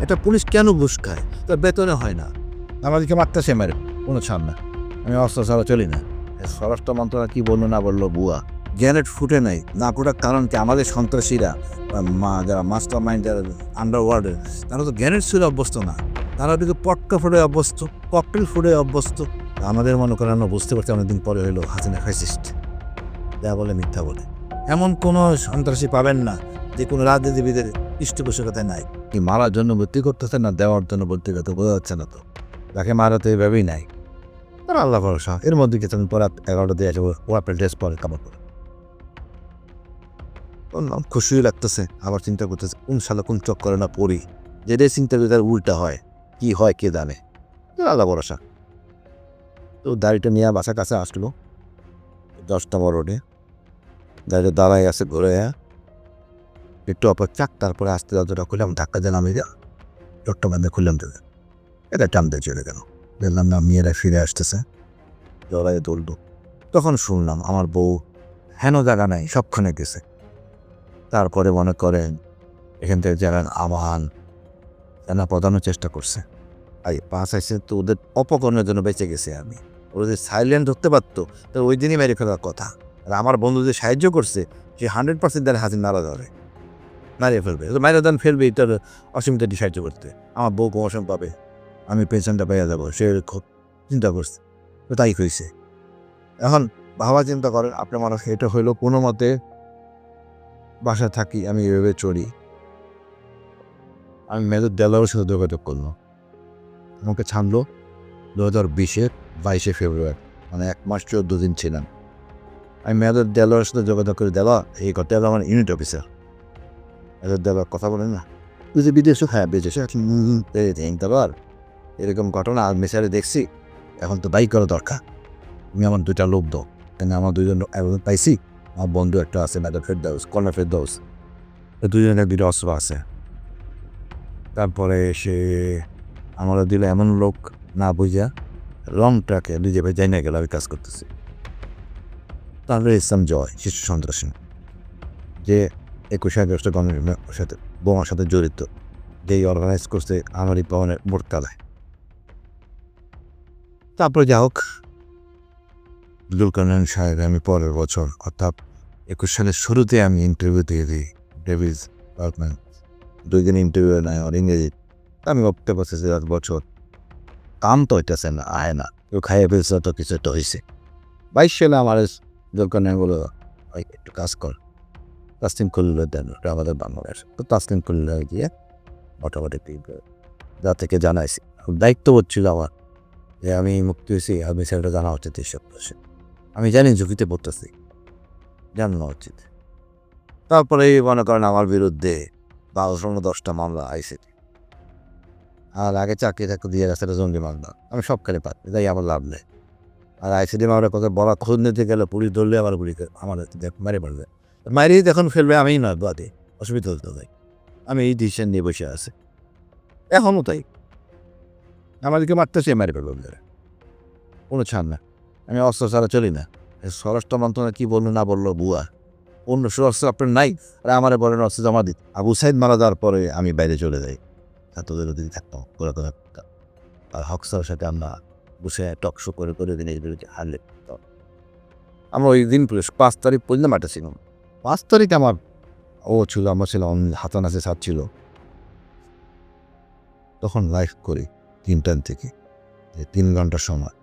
এটা পুলিশ কেন ঘুষ খায় তার বেতনে হয় না। আমাদেরকে মারতেছে মেরে। কোনো ছাড় না। আমি অস্ত্র ছাড়া চলি না। স্বরাষ্ট্র মন্ত্রণালয় কি বলল না বলল বুয়া? গ্যানেট ফুটে নাই। না ফোটার কারণ কি? আমাদের সন্ত্রাসীরা মা যারা মাস্টার মাইন্ড যারা আন্ডারওয়ার্ল্ডে তারা তো গ্যানেট ছুড়ে অভ্যস্ত না। তারা কিন্তু পটকা ফুটে অভ্যস্ত ককটেল ফুটে অভ্যস্ত। আমাদের মনে করেন আমরা বুঝতে পারছি অনেকদিন পরে হইল হাসিনা ফ্যাসিস্ট যা বলে মিথ্যা বলে। এমন কোনো সন্ত্রাসী পাবেন না যে কোনো রাজনীতিবিদের পৃষ্ঠপোষকতায় নাই। কি মারার জন্য ভর্তি করতেছে না দেওয়ার জন্য ভর্তি করতে বোঝা যাচ্ছে না তো। তাকে মারা তো এভাবেই নাই। তারা আল্লাহ ভরসা। এর মধ্যে কিছু পরে এগারোটা দিয়ে আসব। ও আপনার ড্রেস পরে, কাপড় পরে। খুশিও লাগতেছে। আবার চিন্তা করতেছে, কোন সালে কোন চক্করে না পড়ি যেটাই চিন্তা করি তার উল্টা হয়। কি হয় কে জানে? আল্লাহ ভরসা। তো দাড়িটা নিয়ে বাসা কাছে আসলো। দশটা রোডে দাঁড়িয়ে দাঁড়ায় আছে ঘুরে। একটু অপেক্ষা তারপরে আসতে যতটা খুললাম, ধাক্কা দিলাম যা চট্ট বান্ধে খুললাম তোকে এটা টানতে চলে গেল। দেখলাম না, মেয়েরা ফিরে আসতেছে। জড়াই দৌড়ল তখন শুনলাম, আমার বউ হেন জায়গা নাই সবক্ষণে গেছে। তারপরে মনে করেন, এখান থেকে যারা আমান জানা প্রদানোর চেষ্টা করছে। আই, পাঁচ আইসে তো ওদের অপকরণের জন্য বেঁচে গেছে আমি। ওরা সাইলেন্ট ধরতে পারতো তো ওই দিনই মেরে ফেলার কথা। আর আমার বন্ধু যে সাহায্য করছে, সে হান্ড্রেড পার্সেন্ট তার হাসিন নাড়া ধরে। মারিয়ে ফেলবে। তো মারিয়ে দান ফেলবে, এটার অসীমিতাটি সাহায্য করতে। আমার বউ কমশন পাবে, আমি পেনশনটা পেয়ে যাব, সে খুব চিন্তা করছে। তো তাই হয়েছে এখন ভাবা চিন্তা করেন, আপনার মানুষ এটা হইল কোনো মতে বাসায় থাকি, আমি এভাবে চড়ি। আমি মেজর দেলার সাথে যোগাযোগ করলাম। আমাকে ছাড়লো দু হাজার বিশের বাইশে ফেব্রুয়ারি মানে এক মাস চোদ্দ দিন ছিলাম। আমি মেজর দেলার সাথে যোগাযোগ করে দেওয়া এই কথা আমার ইউনিট অফিসার দেলার কথা বলে না। তুই যে বিদেশে? হ্যাঁ বিদেশে দেবার এরকম ঘটনা আর মেসারে দেখছি এখন তো বাইক করা দরকার। তুমি আমার দুইটা লোক দাও কেন আমার দুইজন একজন পাইছি? আমার বন্ধু একটা আছে মেজর ফেরদাউস কর্নার ফেরদাউস দুজনের দুটো অস্ত্র আছে। তারপরে সে আমরা দিল এমন লোক না বুঝা লং ট্রাকে নিজে ভাই যাই না গেল আমি কাজ করতেছি। তাহলে ইসলাম জয় শিশু সন্ত্রাসী। যে একুশে আগস্ট গণের সাথে, বোমার সাথে জড়িত। যেই অর্গানাইজ করছে আমারই পাওয়ানের মোটকালায় তারপরে যা হোক, দুলকানন সাহেব আমি পরের বছর, অর্থাৎ একুশ সালের শুরুতে আমি ইন্টারভিউ দিয়ে দিই ডেভিস পার্কম্যান দুই দিন ইন্টারভিউ নেয় আর ইংরেজি। আমি ভাবতে পারছি যে বছর, কাম তো হইতেছে না, আয় না। কেউ খাইয়ে ফেলছে তো কিছু একটা হয়েছে বাইশ সালে আমার দোকানে বলো একটু কাজ কর। তাসলিম করলে দেন আমাদের বাংলাদেশ তো তাসলিম করলে গিয়ে মোটামুটি যা থেকে জানাইছি। দায়িত্ব হচ্ছিল আমার যে আমি মুক্তি হয়েছি, আমি সেটা জানা উচিত এইসব বসে আমি জানি ঝুঁকিতে পড়তেছি। জানানো উচিত। তারপরে মনে করেন আমার বিরুদ্ধে বারোশো দশটা মামলা, আইসিটি। আর আগে চাকরি থাকতে দিয়ে গেছে জঙ্গি মামলা। আমি সব কালে পাচ্ছি, তাই আমার লাভ নেই। আর আইসিডি মামলার কথা বলা খোঁজ নিতে গেলে পুলিশ ধরলে আবার পুলিশকে আমার মেরে পড়বে মারিয়ে যখন ফেলবে আমিই নয় বাদে অসুবিধা হতো তাই আমি এই ডিসিশন নিয়ে বসে আছে এখনও তাই আমাদেরকে মারতেছে মারি ফেলবে ওদের। কোনো ছাড় না আমি অস্ত্র ছাড়া চলি না স্বরাষ্ট্র মন্ত্রণালয় কী বলল না বলল বুয়া অন্য সুরক্ষা আপনার নাই আর আমার বলেন অস্ত্র জমা দিত আবু সাইদ মারা যাওয়ার পরে আমি বাইরে চলে যাই ছাত্রদের যদি থাকতাম করে থাকতাম আর হকসার সাথে আমরা বসে টক শো করে করে দিন হারলে আমরা ওই দিন পাঁচ তারিখ পর্যন্ত মাঠে ছিলাম পাঁচ তারিখ আমার ও ছিল, আমার ছিল হাতান আছে, সাত ছিল। তখন লাইভ করি তিনটার থেকে তিন ঘণ্টার সময়।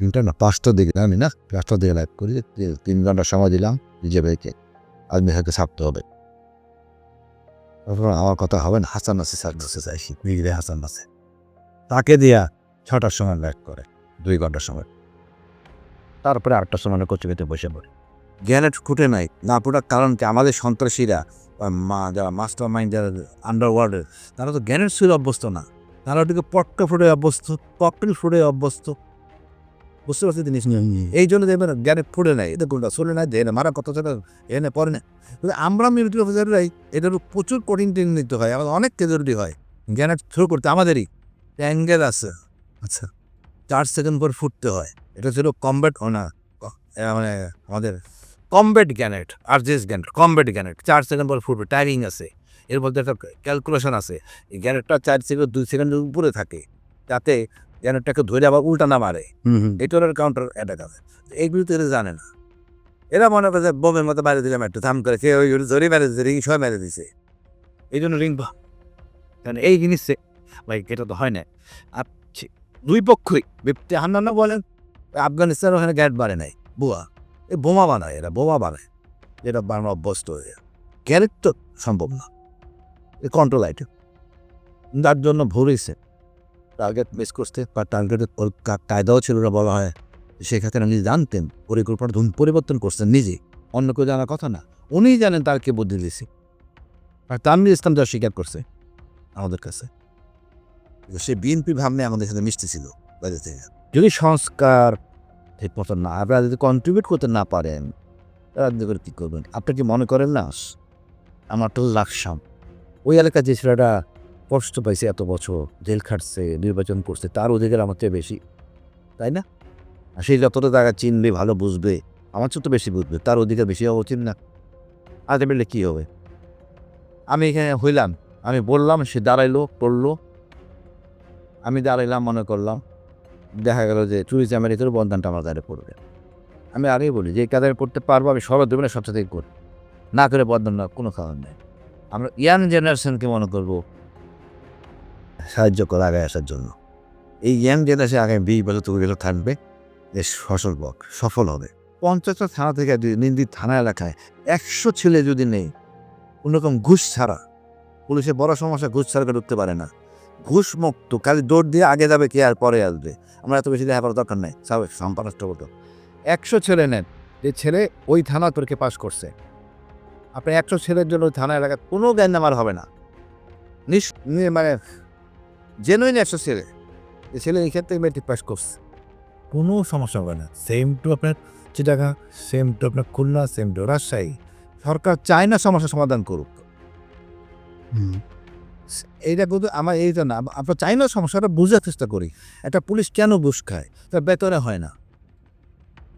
তিনটা না, পাঁচটার দিকে আমি না, পাঁচটার দিকে লাইভ করি তিন ঘণ্টার সময় দিলাম, নিজে ভাইকে আজমি ভাইকে ছাপতে হবে। তারপর আমার কথা হবে না, হাসান আছে স্যার কাছে যাই মিগরে হাসান আছে। তাকে দিয়া ছটার সময় লাইভ করে, দুই ঘণ্টার সময়। তারপরে আটটার সময় কচুকেতে বসে পড়ে। জ্ঞানের খুঁটে নাই। না পুরার কারণ কি? আমাদের সন্ত্রাসীরা মা যারা মাস্টার মাইন্ড যারা আন্ডারওয়ার্ল্ডের তারা তো জ্ঞানের সুরে অভ্যস্ত না। তারা ওটিকে পটকা ফুটে অভ্যস্ত ককটেল ফুটে অভ্যস্ত। বুঝতে পারছি জিনিস? এই জন্য দেখবেন জ্ঞানে ফুটে নাই এটা কোনটা চলে নাই দেয় না মারা কত সেটা এনে পরে না। কিন্তু আমরা মিলিটারি অফিসাররাই এটার প্রচুর কঠিন ট্রেনিং নিতে হয় আমাদের অনেক কেজরিটি হয় জ্ঞানের থ্রু করতে। আমাদেরই অ্যাঙ্গেল আছে। আচ্ছা। চার সেকেন্ড পর ফুটতে হয়। এটা ছিল কমব্যাট না মানে আমাদের কমব্যাট গ্যানেট আর জেস গ্যানেট কমব্যাট গ্যানেট চার সেকেন্ড পর ফুটবে টাইমিং আছে। এর মধ্যে একটা ক্যালকুলেশন আছে। এই গ্যানেটটা চার সেকেন্ড দুই সেকেন্ডের উপরে থাকে যাতে গ্যানেটটাকে ধরে আবার উল্টা না মারে। এটা হলো কাউন্টার অ্যাটাক আছে এইগুলো তো এরা জানে না। এরা মনে করে যে বোমের মতো মেরে দিলাম একটু থাম করে সে ওই জোরে মেরে দিচ্ছে রিং সবাই মেরে দিছে। এই জন্য রিং কারণ এই জিনিস ভাই এটা তো হয় না। আর দুই পক্ষই হান্নান্ন বলেন আফগানিস্তান ওখানে গ্যাট বাড়ে নাই বুয়া এই বোমা বানায় এরা, বোমা বানায়। যেটা বানানো অভ্যস্ত হয়ে গ্যারেট তো সম্ভব না। কন্ট্রোল আইটেম তার জন্য ভরেছে টার্গেট মিস করতে বা টার্গেটের কায়দাও ছিল না বলা হয়। সেক্ষেত্রে উনি জানতেন, পরিকল্পনা ধুম পরিবর্তন করছেন নিজে। অন্য কেউ জানার কথা না। উনিই জানেন তার কে বুদ্ধি দিয়েছে। আর তানবির ইসলাম যা স্বীকার করছে আমাদের কাছে। সে বিএনপি ভাবনে আমাদের সাথে মিশতেছিল। যদি সংস্কার ঠিক মতো না, আপনারা যদি কন্ট্রিবিউট করতে না পারেন রাজনীতি করে কী করবেন? আপনি কি মনে করেন না? আমার তো লাকসাম। ওই এলাকার যে ছেলেটা কষ্ট পাইছে এত বছর, জেল খাটছে, নির্বাচন করছে, তার অধিকার আমার চেয়ে বেশি, তাই না? আর সেই যতটা জায়গা চিনবে, ভালো বুঝবে, আমার চেয়ে তো বেশি বুঝবে, তার অধিকার বেশি হওয়া উচিত না। বললে কী হবে? আমি এখানে হইলাম, আমি বললাম, সে দাঁড়াইলো, পড়ল। আমি দাঁড়াইলাম, মনে করলাম দেখা গেল যে ট্যুরিজমের ভিতরে বন্ধনটা আমার দাঁড়িয়ে পড়বে। আমি আগেই বলি, যে কাজে করতে পারব আমি সবার দেবেন সবসাথে করি। না করে বন্ধন না কোনো কারণ নেই। আমরা ইয়াং জেনারেশনকে মনে করব সাহায্য করে আগে আসার জন্য। এই ইয়াং জেনারেশন আগামী বিশ বছর তৈরি গেলে থাকবে যে সফল বক সফল হবে। পঞ্চাশটা থানা থেকে নিন্দিত থানা এলাকায় একশো ছেলে যদি নেই কোনোরকম ঘুষ ছাড়া পুলিশের বড় সমস্যা, ঘুষ ছাড়া ঢুকতে পারে না। ঘুষ মুক্ত খালি দৌড় দিয়ে আগে যাবে কে আর পরে আসবে? আমরা এত বেশি দেখা করার দরকার নেই। স্বাভাবিক সম্পানষ্ট হতো একশো ছেলে নেন, যে ছেলে ওই থানা পরীক্ষা পাশ করছে। আপনি একশো ছেলের জন্য ওই থানা এলাকায় কোনো জ্ঞান আমার হবে না। নি- মানে জেনুইন একশো ছেলে। যে ছেলে এই ক্ষেত্রে মেট্রিক পাস করছে। কোনো সমস্যা হবে না। সেম টু আপনার চিটাগা সেম টু আপনার খুলনা সেম টু রাজশাহী। সরকার চায় না সমস্যা সমাধান করুক। এইটা কিন্তু আমার এইটা না আমরা চাই না সমস্যাটা বোঝার চেষ্টা করি। একটা পুলিশ কেন ঘুষ খায়? তার বেতনে হয় না।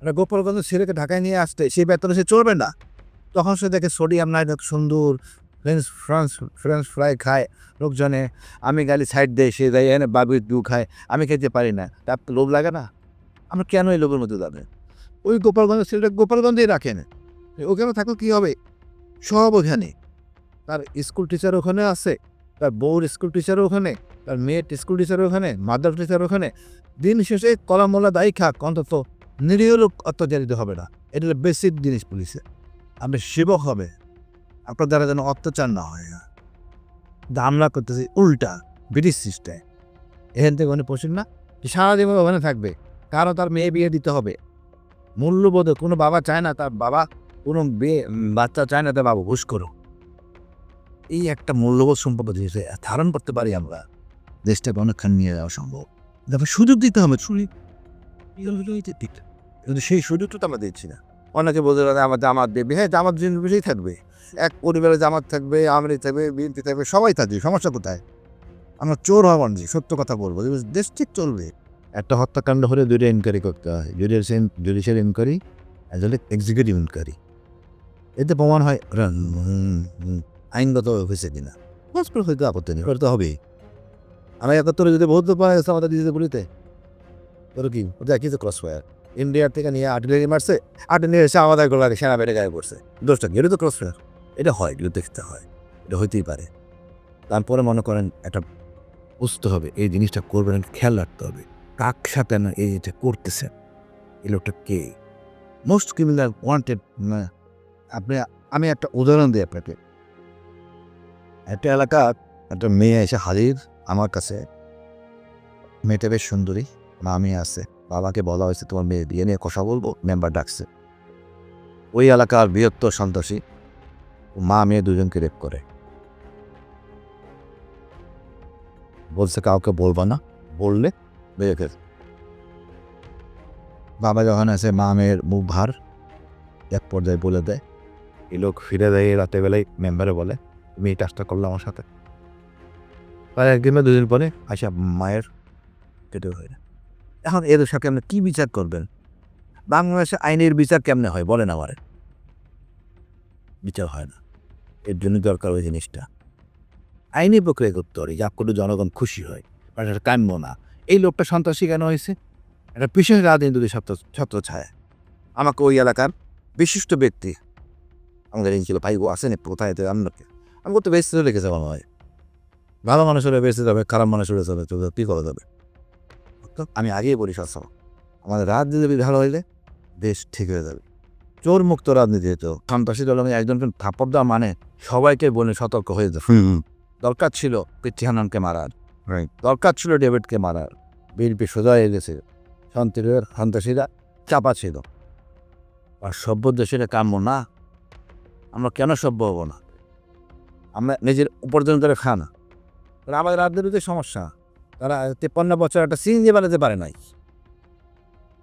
একটা গোপালগঞ্জ ছেলেকে ঢাকায় নিয়ে আসতে, সেই বেতনে সে চলবে না। তখন সে দেখে সোডিয়াম নাই সুন্দর ফ্রেঞ্চ, ফ্রান্স, ফ্রেঞ্চ ফ্রাই খায়। লোকজনে, আমি গালি সাইড দেয় সে দেয়, এনে বাবি দু খায়, আমি খেতে পারি না। তার লোভ লাগে না? আমরা কেন এই লোভের মধ্যে যাবে ওই গোপালগঞ্জের ছেলেটা গোপালগঞ্জেই রাখেন ওখানে থাকলে কী হবে? সব ওখানে। তার স্কুল টিচার ওখানে আছে। তার বউর স্কুল টিচারও ওখানে, তার মেয়ের স্কুল টিচারও ওখানে মাদার টিচার ওখানে। দিন শেষে কলামলা দায়ী খাক অন্তত নিরীহ লোক অত্যাচারিত হবে না। এটা বেসিক জিনিস পুলিশে আপনি সেবক হবে। আপনার দ্বারা যেন অত্যাচার না হয়। কিন্তু আমরা করতেছি উল্টা ব্রিটিশ সিস্টেম এখান থেকে ওখানে পশুন না সারাজীবন ওখানে থাকবে। কারও তার মেয়ে বিয়ে দিতে হবে। মূল্যবোধ কোনো বাবা চায় না তার বাবা, কোনো বিয়ে বাচ্চা চায় না তার বাবা ঘুষ করো এই একটা মূল্যবোধ সম্পর্ক দিয়েছে ধারণ করতে পারি আমরা, দেশটাকে অনেকখানি নিয়ে যাওয়া সম্ভব। তারপর সুযোগ দিতে হবে সুযোগ কিন্তু সেই সুযোগটা তো আমরা দিচ্ছি না। অনেকে বলতে পারে, আমার জামাত দেবে। হ্যাঁ জামাত বিষয় থাকবে। এক পরিবারে জামাত থাকবে আমরি থাকবে, বিএনপি থাকবে, সবাই থাকবে, সমস্যা কোথায়? আমরা চোর হওয়া মানুষ সত্য কথা বলব। দেশ ঠিক চলবে। একটা হত্যাকাণ্ড হলে দুইটা ইনকোয়ারি করতে হয় judicial judicial inquiry as well executive inquiry এতে প্রমাণ হয় আইনগত হয়েছে কিনা। পরস্পর হয়তো আপত্তি নেই করতে হবেই। আমি একাত্তরে যদি বহুত পাওয়া গেছে আমাদের দিতে বলিতে তোর কি? ওটা কি ক্রস ফায়ার ইন্ডিয়ার থেকে নিয়ে আর্টিলারি মারছে, আর্টিলারি এসে আমাদের গোলাকে সেনা বেড়ে গায়ে পড়ছে। দোষটা এটা তো ক্রস ফায়ার এটা হয়, এগুলো দেখতে হয়। এটা হইতেই পারে। তারপরে মনে করেন একটা বুঝতে হবে, এই জিনিসটা করবেন খেয়াল রাখতে হবে। কাক সাথে না এই এটা করতেছে? এই লোকটা কে? মোস্ট ক্রিমিনাল ওয়ান্টেড আপনি, আমি একটা উদাহরণ দিই আপনাকে। একটা এলাকার একটা মেয়ে এসে হাজির আমার কাছে। মেয়েটা বেশ সুন্দরী, মামি আছে। বাবাকে বলা হয়েছে, তোমার মেয়ে বিয়ে নিয়ে কথা বলব? মেম্বার ডাকছে। ওই এলাকার বৃহত্তর সন্ত্রাসী মা মেয়ে দুজনকে রেপ করে। বলছে, কাউকে বলবা না, বললে ফেল বাবা যখন আছে মা মেয়ের মুখ ভার এক পর্যায়ে বলে দেয়, এই লোক ফিরে দেয় রাতে বেলায়, মেম্বারে বলে। তুমি এই কাজটা করলে আমার সাথে। প্রায় একদিন বা দুদিন পরে আসা মায়ের কেটে হয়ে যায়। এখন এদের সাথে আপনি কী বিচার করবেন? বাংলাদেশে আইনের বিচার কেমনে হয় বলেন আমার। বিচার হয় না। এর জন্য দরকার ওই জিনিসটা। আইনি প্রক্রিয়া করতে পারি যা করলে জনগণ খুশি হয়। বাট এটা কাম্য না। এই লোকটা সন্ত্রাসী কেন হয়েছে? একটা বিশেষ রাজনীতি ছাত্র ছত্র ছায়। আমাকে ওই এলাকার বিশিষ্ট ব্যক্তি আমাদের ছিল ভাই, ও আসেনি কোথায় আপনাকে আমি করতে বেশি রেখেছে মনে হয় ভালো মানুষ হলে বেঁচে যাবে খারাপ মানুষ হলে চলে তো কী করা যাবে? আমি আগেই বলি সবসময় আমাদের রাজনীতি ভালো হইলে দেশ ঠিক হয়ে যাবে। চোর মুক্ত রাজনীতি হতো সন্ত্রাসী দল একজনকে থাপ্পড় দেওয়া মানে সবাইকে বলে সতর্ক হয়ে যাবে দরকার ছিল পৃথ্বী হানানকে মারার। দরকার ছিল ডেভিডকে মারার। বিএনপি সোজা হয়ে গেছে। সন্ত্রাসীরা সন্ত্রাসীরা চাপা ছিল। আর সভ্য দেশের কাম্য না। আমরা কেন সভ্য হব না? আমরা নিজের উপার্জন করে খা না। তাহলে আমাদের রাজনীতিতে সমস্যা। তারা তেপ্পান্ন বছর একটা সিন্দি বানাতে পারে নাই।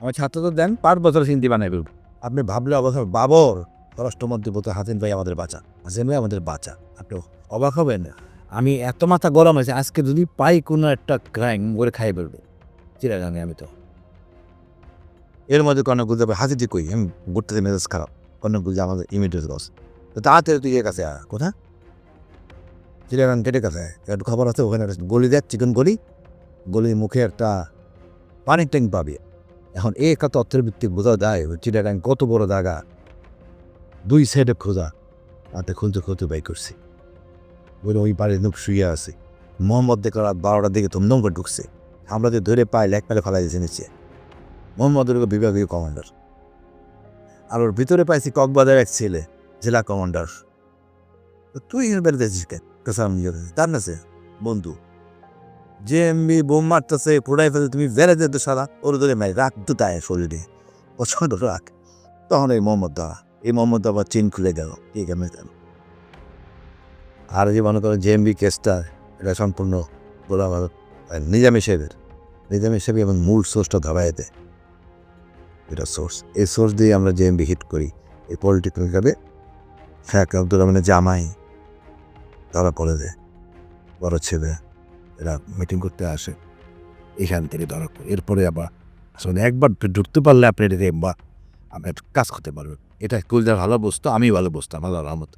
আমার ছাত্র তো দেন, পাঁচ বছর বানাই ফেলব আপনি ভাবলে অবাক বাবর, স্বরাষ্ট্রমন্ত্রী বলতে হাসিন ভাই আমাদের বাঁচা, হাসিন ভাই আমাদের বাঁচা। আপনি অবাক হবেন, আমি এত মাথা গরম হয়েছে, আজকে যদি পাই কোনো একটা ক্রাইম করে খাই ফেলব। চিরাগাঙ্গে আমি তো। এর মধ্যে গুলতে হাসি ঠিক কই? আমি ঘুরতে মেজাজ খারাপ। কনক গুলতে আমাদের ইমিডিয়েট লস তাড়াতাড়ি তুই এর কাছে কোথা চিরাগাং কেটে কাছে একটু খবর আছে ওখানে একটা গলি দেখ চিকেন গলি। গলির মুখে একটা পানির ট্যাঙ্ক পাবি। এখন এই একটা তথ্যের ভিত্তিক বোঝা যায় চিটাগাং কত বড় জায়গা। দুই সাইডে খোঁজা রাতে খুলতে খুলতে বাই করছি। বলে ওই পাড়ে লোক শুয়ে আছে। মোহাম্মদ দেখে রাত বারোটার দিকে ধুমধুম করে ঢুকছে। আমরা যে ধরে পাই লেক মেলে ফেলাই দিয়েছে নিচে। মোহাম্মদের বিভাগীয় কমান্ডার আর ওর ভিতরে পাইছি কক্সবাজার এক ছেলে, জেলা কমান্ডার তুই বেড়ে দিয়েছিস কেন? তার না বন্ধু, যে এমবি বোম মারতেছে ফোড়াই ফেলে তুমি বেড়ে যেত সারা ওর ধরে মারি রাখ তো তাই শরীরে। পছন্দ রাখ তখন এই মোহাম্মদ দাওয়া, এই মোহাম্মদ আবার চেন খুলে গেল ঠিক আছে গেল আর যে মনে করেন জেএমবি কেসটা, এটা সম্পূর্ণ ভালো নিজামী সাহেবের। নিজামী সাহেব এবং মূল সোর্সটা ধরাই দেয়। এটা সোর্স এই সোর্স দিয়ে আমরা জেএমবি হিট করি, এই পলিটিক্যাল হিসাবে শেখ আব্দুর রহমানের জামাই ধরা পড়ে দেয় বড় ছেলে, এরা মিটিং করতে আসে। এখান থেকে ধরা পড়ে এরপরে আবার আসলে একবার ঢুকতে পারলে আপনি এটা বা আপনি কাজ করতে পারবেন। এটা কুলদার ভালো বসতো আমি ভালো বসতাম আল্লাহ রহমত।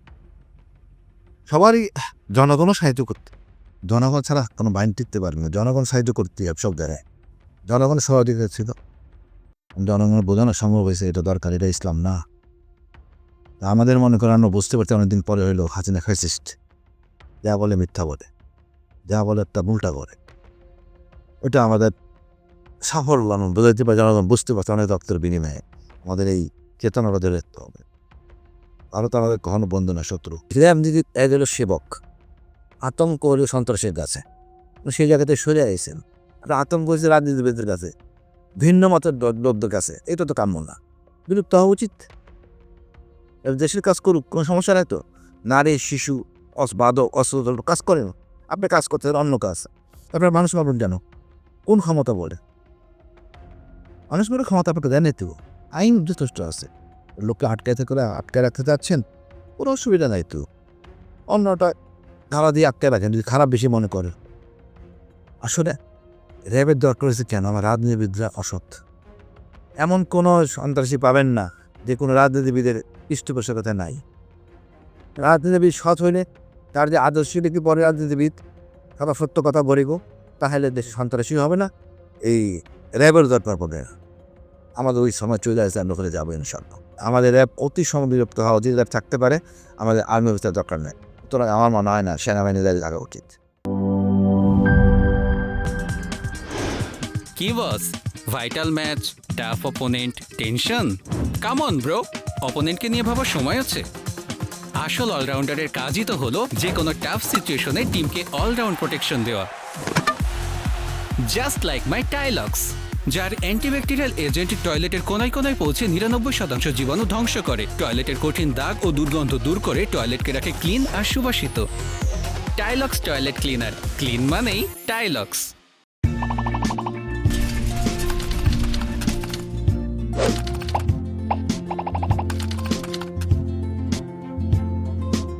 সবারই জনগণও সাহায্য করতে। জনগণ ছাড়া কোনো বাইন টিকতে পারবে না। জনগণ সাহায্য করতে হবে সব জায়গায়। জনগণ সহযোগিতা ছিল। জনগণ বোঝানো সম্ভব হয়েছে, এটা দরকার, এটা ইসলাম না। আমাদের মনে করেন বুঝতে পারছি অনেকদিন পরে হইল হাসিনা ফ্যাসিস্ট যা বলে মিথ্যা বলে, যা বলে তা উল্টা করে। ওটা আমাদের সাফল্য আমরা বোঝাইতে পারি জনগণ বুঝতে পারছে অনেক রক্তের বিনিময়ে আমাদের এই চেতনাটা ধরে রাখতে হবে। ভারত আমাদের কখনো বন্ধু না, শত্রু। রাজনীতি এক হলো সেবক, আতঙ্ক হলো সন্ত্রাসের কাছে। সেই জায়গাতে সরে আইসেন আর আতঙ্ক হয়েছে রাজনীতিবিদদের কাছে, ভিন্ন মতের লোকদের কাছে। এটা তো কাম্য না। বিলুপ্ত হওয়া উচিত। দেশের কাজ করুক, কোনো সমস্যা নাই তো? নারী, শিশু বাদক অস্ত্র কাজ করেন আপনি কাজ করতে অন্য কাজ। আপনার মানুষ পাবেন জানো কোন ক্ষমতা বলে? মানুষ বলে ক্ষমতা আপনাকে দেন তো আইন যথেষ্ট আছে। লোককে আটকাইতে করে আটকায় রাখতে চাচ্ছেন, কোনো অসুবিধা নাই তো। অন্যটা ধারা দিয়ে আটকে রাখেন, যদি খারাপ বেশি মনে করে। আসলে র্যাবের দরকার হয়েছে কেন? আমার রাজনীতিবিদরা অসৎ। এমন কোনো সন্ত্রাসী পাবেন না, যে কোনো রাজনীতিবিদের পৃষ্ঠপোষকতা নাই। রাজনীতিবিদ সৎ হইলে তার যে আদর্শ কি পরে রাজনীতিবিদ? কথা সত্য কথা বলিব তাহলে দেশ সন্ত্রাসী হবে না। এই র্যাবের দরকার পড়বে না। আমাদের ওই সময় চলে আসলে আমরা ওখানে যাব ইনশাল্লাহ আমাদের র্যাব অতি সমবিরক্ত হওয়া উচিত, র্যাব থাকতে পারে। আমাদের আর্মি অফিসার দরকার নেই। সুতরাং আমার মনে হয় না সেনাবাহিনীদের থাকা উচিত। কি boss? Vital match, tough opponent, tension? Come on bro, অপোনেন্টকে নিয়ে ভাবার সময় আছে আসল অলরাউন্ডারের কাজই তো হলো যে কোনো টাফ সিচুয়েশনে টিমকে অলরাউন্ড প্রোটেকশন দেওয়া। জাস্ট লাইক মাই টাইলক্স যার অ্যান্টিব্যাকটেরিয়াল এজেন্ট টয়লেটের কোনায় কোনায় পৌঁছে নিরানব্বই শতাংশ জীবাণু ধ্বংস করে। টয়লেটের কঠিন দাগ ও দুর্গন্ধ দূর করে টয়লেটকে রাখে ক্লিন আর সুবাসিত। টাইলক্স টয়লেট ক্লিনার ক্লিন মানেই টাইলক্স